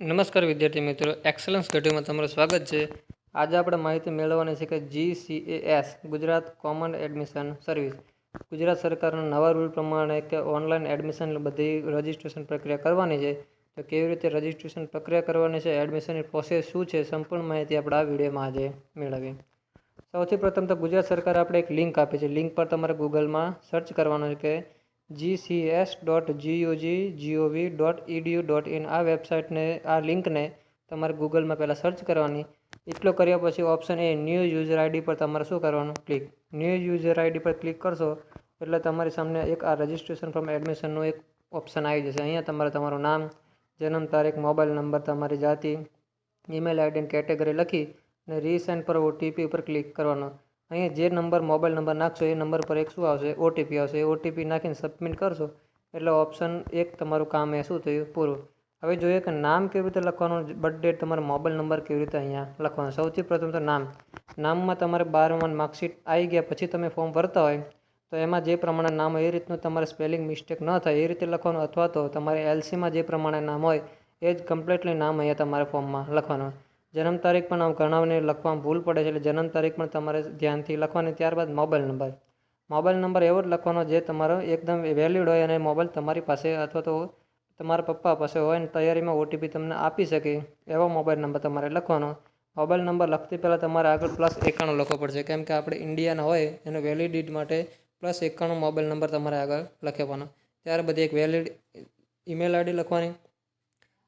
નમસ્કાર વિદ્યાર્થી મિત્રો. એક્સલન્સ ઘટીમાં તમારું સ્વાગત છે. આજે આપણે માહિતી મેળવવાની છે કે G C A S Gujarat common admission service Gujarat સરકારના નવા રૂલ પ્રમાણે કે ઓનલાઈન એડમિશન બધી રજિસ્ટ્રેશન પ્રક્રિયા કરવાની છે. તો કેવી રીતે રજિસ્ટ્રેશન પ્રક્રિયા કરવાની છે એડમિશનની પ્રોસેસ શું છે, સંપૂર્ણ માહિતી આપણે આ વિડીયોમાં આજે મેળવીએ. સૌથી પ્રથમ તો ગુજરાત સરકારે આપણે એક લિંક આપી છે. લિંક પર તમારે ગૂગલમાં સર્ચ કરવાનું છે કે G S dot GUJ GOV dot EDU dot in આ વેબસાઇટને આ લિંકને તમારે ગૂગલમાં પહેલાં સર્ચ કરવાની. એટલો કર્યા પછી option A new user ID પર તમારે શું કરવાનું? ક્લિક ન્યૂ યુઝર આઈડી પર ક્લિક કરશો, એટલે તમારી સામે એક આ રજિસ્ટ્રેશન ફોર્મ એડમિશનનું એક ઓપ્શન આવી જશે. અહીંયા તમારે તમારું નામ, જન્મ તારીખ મોબાઈલ નંબર તમારી જાતિ ઈમેલ આઈડી કેટેગરી લખી અને રીસેન્ડ પર ઓટીપી ઉપર ક્લિક કરવાનો. અહીંયા જે નંબર મોબાઈલ નંબર નાખશો એ નંબર પર એક શું આવશે? ઓટીપી આવશે. એ ઓટીપી નાખીને સબમિટ કરશો. એટલે ઓપ્શન એક તમારું કામ એ શું થયું? પૂરું. હવે જોઈએ કે નામ કેવી રીતે લખવાનું? બર્થ ડેટ તમારો મોબાઈલ નંબર કેવી રીતે અહીંયા લખવાનો? સૌથી પ્રથમ તો નામ. નામમાં તમારે બારમાં માર્કશીટ આવી ગયા પછી તમે ફોર્મ ભરતા હોય, તો એમાં જે પ્રમાણે નામ હોય એ રીતનું તમારે સ્પેલિંગ મિસ્ટેક ન થાય. એ રીતે લખવાનું અથવા તો તમારે એલસીમાં જે પ્રમાણે નામ હોય, એ જ કમ્પ્લીટલી નામ અહીંયા તમારે ફોર્મમાં લખવાનું. જન્મ તારીખ પણ આમ ઘણાને લખવામાં ભૂલ પડે છે એટલે જન્મ તારીખ પણ તમારે ધ્યાનથી લખવાની, ત્યારબાદ મોબાઈલ નંબર. મોબાઈલ નંબર એવો જ લખવાનો જે તમારો એકદમ વેલિડ હોય અને મોબાઈલ તમારી પાસે અથવા તો તમારા પપ્પા પાસે હોય અને તૈયારીમાં ઓટીપી તમને આપી શકે એવો મોબાઈલ નંબર તમારે લખવાનો. મોબાઈલ નંબર લખતી પહેલાં તમારે આગળ પ્લસ એકાણું લખવો પડશે. કેમ કે આપણે ઇન્ડિયાના હોય એનો વેલિડિટી માટે પ્લસ એકાણું મોબાઈલ નંબર તમારે આગળ લખવાનો. ત્યારબાદ એક વેલિડ ઈમેલ આઈડી લખવાની.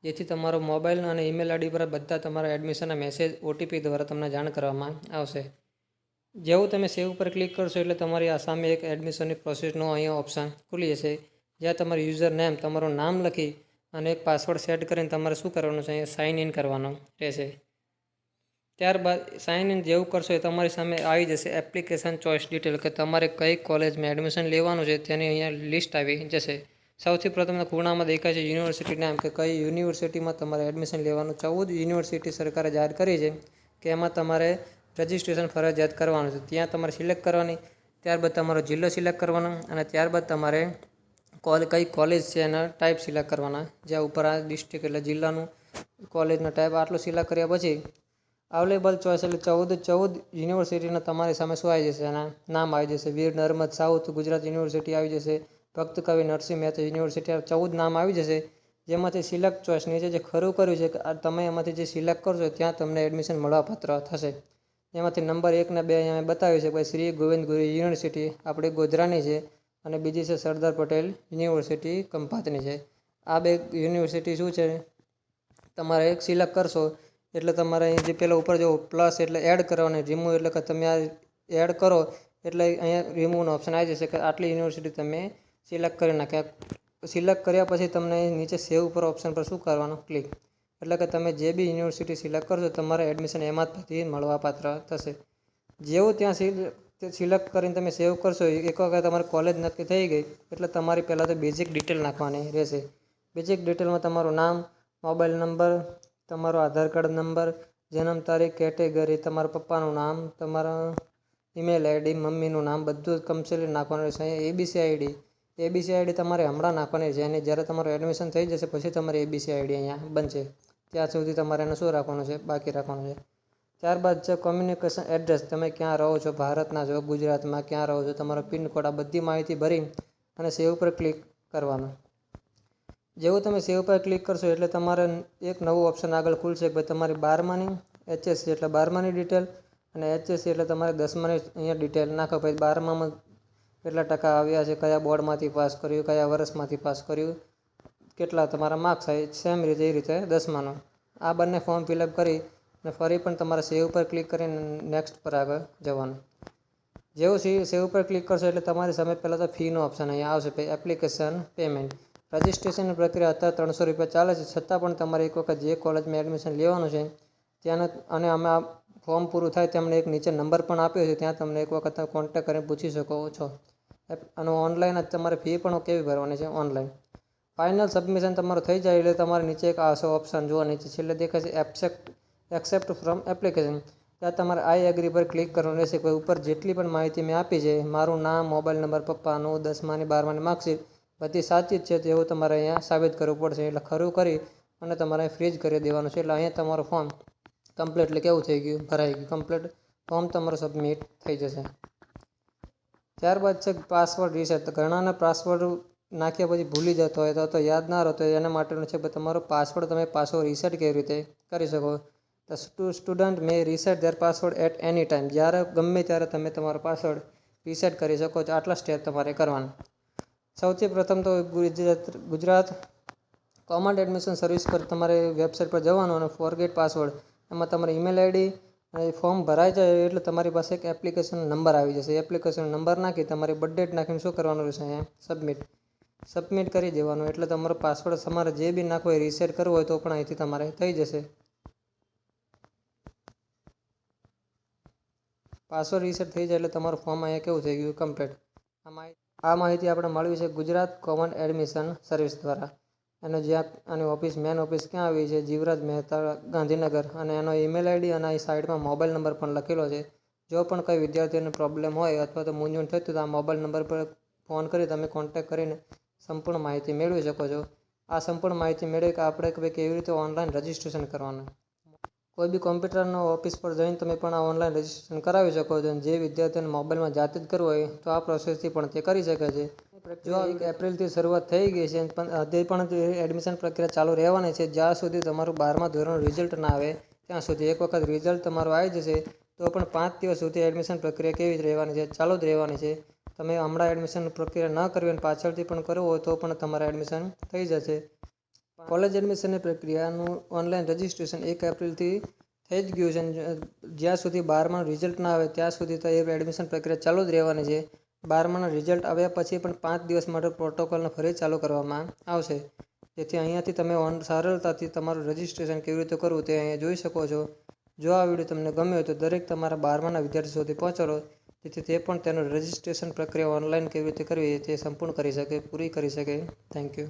જેથી તમારો મોબાઈલ અને ઈમેલ આઈડી પર બધા તમારા એડમિશનના મેસેજ ઓટીપી દ્વારા તમને જાણ કરવામાં આવશે. જેવું તમે સેવ ઉપર ક્લિક કરશો એટલે તમારી આ સામે એક એડમિશનની પ્રોસેસનો અહીંયા ઓપ્શન ખુલી જશે. જ્યાં તમારું યુઝર નેમ તમારું નામ લખી અને એક પાસવર્ડ સેટ કરીને તમારે શું કરવાનું છે? અહીંયા સાઇન ઇન કરવાનું રહેશે. ત્યારબાદ સાઇન ઇન જેવું કરશો એ તમારી સામે આવી જશે. એપ્લિકેશન ચોઇસ ડિટેલ કે તમારે કઈ કોલેજમાં એડમિશન લેવાનું છે તેની અહીંયા લિસ્ટ આવી જશે. સૌથી પ્રથમ ખૂણામાં દેખાય છે યુનિવર્સિટી નામ કે કઈ યુનિવર્સિટીમાં તમારે એડમિશન લેવાનું ચૌદ યુનિવર્સિટી સરકારે જાહેર કરી છે કે એમાં તમારે રજિસ્ટ્રેશન ફરજિયાત કરવાનું છે. ત્યાં તમારે સિલેક્ટ કરવાની, ત્યારબાદ તમારો જિલ્લો સિલેક્ટ કરવાનો અને ત્યારબાદ તમારે કોલ, કઈ કોલેજ છે એના ટાઈપ સિલેક્ટ કરવાના. જ્યાં ઉપર આ ડિસ્ટ્રિક્ટ એટલે જિલ્લાનું કોલેજનો ટાઈપ આટલું સિલેક્ટ કર્યા પછી અવેલેબલ ચોઈસ એટલે ચૌદ ચૌદ યુનિવર્સિટીના તમારી સામે શું આવી જશે? એના નામ આવી જશે. વીર, નર્મદ, સાઉથ ગુજરાત યુનિવર્સિટી આવી જશે. ભક્ત કવિ નરસિંહ મહેતા યુનિવર્સિટી ચૌદ નામ આવી જશે, જેમાંથી સિલેક્ટ ચોઈસ નીચે જે ખરું કર્યું છે કે તમે એમાંથી જે સિલેક્ટ કરશો ત્યાં તમને એડમિશન મળવાપાત્ર થશે. એમાંથી નંબર એક ને બે અહીંયા બતાવ્યું છે ભાઈ શ્રી ગોવિંદ ગુરુ યુનિવર્સિટી આપણી ગોધરાની છે અને બીજી છે સરદાર પટેલ યુનિવર્સિટી કંપાતની છે. આ બે યુનિવર્સિટી શું છે? તમારે એક સિલેક્ટ કરશો એટલે તમારે અહીં જે પેલા ઉપર જો પ્લસ એટલે એડ કરવાની, રિમૂવ એટલે કે તમે આ એડ કરો એટલે અહીંયા રિમૂવનો ઓપ્શન આવી જશે કે આટલી યુનિવર્સિટી તમે સિલેક્ટ કરી નાખ્યા. સિલેક્ટ કર્યા પછી તમને નીચે સેવ ઉપર ઓપ્શન પર શું કરવાનું? ક્લિક એટલે કે તમે જે બી યુનિવર્સિટી સિલેક્ટ કરશો, તમારે એડમિશન એમાં જ પછી મળવાપાત્ર થશે. જેવું ત્યાં સિલેક્ટ કરીને તમે સેવ કરશો એક વખત તમારી કોલેજ નક્કી થઈ ગઈ, એટલે તમારી પહેલાં તો બેઝિક ડિટેલ નાખવાની રહેશે. બેઝિક ડિટેલમાં તમારું નામ મોબાઈલ નંબર તમારો આધાર કાર્ડ નંબર જન્મ તારીખ કેટેગરી તમારા પપ્પાનું નામ, તમારા ઈમેલ આઈડી મમ્મીનું નામ, બધું જ કમ્પલસરી નાખવાનું રહેશે. એબીસી આઈડી એબીસી આઈડી તમારે હમણાં નાખવાની છે અને જ્યારે તમારું એડમિશન થઈ જશે, પછી તમારે એબીસી આઈડી અહીંયા બનશે. ત્યાં સુધી તમારે એને શું રાખવાનું છે? બાકી રાખવાનું છે. ત્યારબાદ છે કોમ્યુનિકેશન એડ્રેસ તમે ક્યાં રહો છો? ભારતના છો? ગુજરાતમાં ક્યાં રહો છો? તમારો પિનકોડ આ બધી માહિતી ભરી અને સેવ પર ક્લિક કરવાનું. જેવું તમે સેવ પર ક્લિક કરશો એટલે તમારે એક નવું ઓપ્શન આગળ ખુલશે કે ભાઈ તમારી બારમાની એચએસસી એટલે બારમાની ડિટેલ અને એચએસસી એટલે તમારે દસમાની અહીંયા ડિટેલ નાખો ભાઈ બારમામાં કેટલા ટકા આવ્યા છે, કયા બોર્ડમાંથી પાસ કર્યું, કયા વર્ષમાંથી પાસ કર્યું, કેટલા તમારા માર્ક્સ આવે, સેમ રીતે, એ રીતે, દસમાનો. આ બંને ફોર્મ ફિલઅપ કરી અને ફરી પણ તમારે સેવ ઉપર ક્લિક કરીને નેક્સ્ટ પર આગળ જવાનું. જેવું સેવ ઉપર ક્લિક કરશો એટલે તમારી સામે પહેલાં તો ફીનો ઓપ્શન અહીંયા આવશે એપ્લિકેશન પેમેન્ટ. રજિસ્ટ્રેશનની પ્રક્રિયા અત્યારે ત્રણસો રૂપિયા ચાલે છે, છતાં પણ તમારે એક વખત જે કોલેજમાં એડમિશન લેવાનું છે, ત્યાંનો, અને અમે ફોર્મ પૂરું થાય તેમને એક નીચે નંબર પણ આપ્યો છે. ત્યાં તમને એક વખત કોન્ટેક્ટ કરીને પૂછી શકો છો. અને ઓનલાઈન જ તમારે ફી પણ કેવી ભરવાની છે ઓનલાઈન ફાઇનલ સબમિશન તમારું થઈ જાય એટલે તમારે નીચે એક આશો ઓપ્શન જુઓ. નીચે છેલ્લે દેખાય છે એક્સેપ્ટ એક્સેપ્ટ ફ્રોમ એપ્લિકેશન ત્યાં તમારે આઈ એગ્રી પર ક્લિક કરવાનું રહેશે. કોઈ ઉપર જેટલી પણ માહિતી મેં આપી છે, મારું નામ મોબાઈલ નંબર પપ્પાનું, દસમાની, બારમાની માર્કશીટ બધી સાચી જ છે તેવું તમારે અહીંયા સાબિત કરવું પડશે. એટલે ખરું કરી અને તમારે ફ્રીજ કરી દેવાનું છે. એટલે અહીંયા તમારું ફોર્મ કમ્પ્લીટલી કેવું થઈ ગયું? ભરાઈ ગયું. કમ્પ્લીટ ફોર્મ તમારું સબમિટ થઈ જશે. ત્યારબાદ છે પાસવર્ડ રીસેટ ઘણાના પાસવર્ડ નાખ્યા પછી ભૂલી જતો હોય તો યાદ ના રહેતો હોય, એના માટેનું છે કે તમારો પાસવર્ડ તમે પાછો રીસેટ કેવી રીતે કરી શકો? તો student may reset their password at any time જ્યારે ગમે ત્યારે તમે તમારો પાસવર્ડ રીસેટ કરી શકો છો. આટલા સ્ટેપ તમારે કરવાના. સૌથી પ્રથમ તો Gujarat Gujarat common admission service પર તમારે વેબસાઇટ પર જવાનું અને ફોરગેટ પાસવર્ડ એમાં તમારી ઈમેલ આઈડી અને ફોર્મ ભરાઈ જાય એટલે તમારી પાસે એક એપ્લિકેશન નંબર આવી જશે. એપ્લિકેશન નંબર નાખી તમારી બર્થડેટ નાખીને શું કરવાનું રહેશે અહીંયા? સબમિટ સબમિટ કરી દેવાનું. એટલે તમારો પાસવર્ડ તમારે જે બી નાખવો હોય રીસેટ કરવો હોય તો પણ અહીંથી તમારે થઈ જશે. પાસવર્ડ રીસેટ થઈ જાય એટલે તમારું ફોર્મ અહીંયા કેવું થઈ ગયું? કમ્પ્લીટ આ માહિતી આપણે મળવી છે ગુજરાત કોમન એડમિશન સર્વિસ દ્વારા. એનો જ્યાં આની ઓફિસ મેન ઓફિસ ક્યાં આવી છે? જીવરાજ મહેતા ગાંધીનગર. અને એનો ઈમેલ આઈડી અને અહીં સાઈડમાં મોબાઈલ નંબર પણ લખેલો છે. જો પણ કોઈ વિદ્યાર્થીઓને પ્રોબ્લેમ હોય અથવા તો મૂંઝવણ થતી તો આ મોબાઈલ નંબર પર ફોન કરી તમે કોન્ટેક કરીને સંપૂર્ણ માહિતી મેળવી શકો છો. આ સંપૂર્ણ માહિતી મેળવી કે આપણે કેવી રીતે ઓનલાઈન રજિસ્ટ્રેશન કરવાનું. કોઈ બી કોમ્પ્યુટરનો ઓફિસ પર જઈને તમે પણ આ ઓનલાઈન રજીસ્ટ્રેશન કરાવી શકો છો જે વિદ્યાર્થીઓને મોબાઈલમાં જાતે જ કરવું હોય તો આ પ્રોસેસથી પણ તે કરી શકે છે. જો એક એપ્રિલથી શરૂઆત થઈ ગઈ છે, પણ હજી પણ એડમિશન પ્રક્રિયા ચાલુ રહેવાની છે, જ્યાં સુધી તમારું બારમા ધોરણનું રિઝલ્ટ ના આવે, ત્યાં સુધી એક વખત રિઝલ્ટ તમારું આવી જશે, તો પણ પાંચ દિવસ સુધી એડમિશન પ્રક્રિયા કેવી જ રહેવાની છે, ચાલુ જ રહેવાની છે. તમે હમણાં એડમિશન પ્રક્રિયા ન કરવી અને પાછળથી પણ કરવું હોય તો પણ તમારે એડમિશન થઈ જશે. કોલેજ એડમિશનની પ્રક્રિયાનું ઓનલાઈન રજિસ્ટ્રેશન એક એપ્રિલથી થઈ જ ગયું છે. જ્યાં સુધી બારમાનું રિઝલ્ટ ના આવે ત્યાં સુધી તો એ એડમિશન પ્રક્રિયા ચાલુ જ રહેવાની છે. બારમાના રિઝલ્ટ આવ્યા પછી પણ પાંચ દિવસ માટે પ્રોટોકોલને ફરી ચાલુ કરવામાં આવશે. જેથી અહીંયાથી તમે ઓન સરળતાથી તમારું રજિસ્ટ્રેશન કેવી રીતે કરવું તે અહીંયા જોઈ શકો છો. જો આ વીડિયો તમને ગમ્યો હોય તો દરેક તમારા બારમાના વિદ્યાર્થી સુધી પહોંચાડો. જેથી તે પણ તેનું રજિસ્ટ્રેશન પ્રક્રિયા ઓનલાઈન કેવી રીતે કરવી તે સંપૂર્ણ કરી શકે, પૂરી કરી શકે. Thank you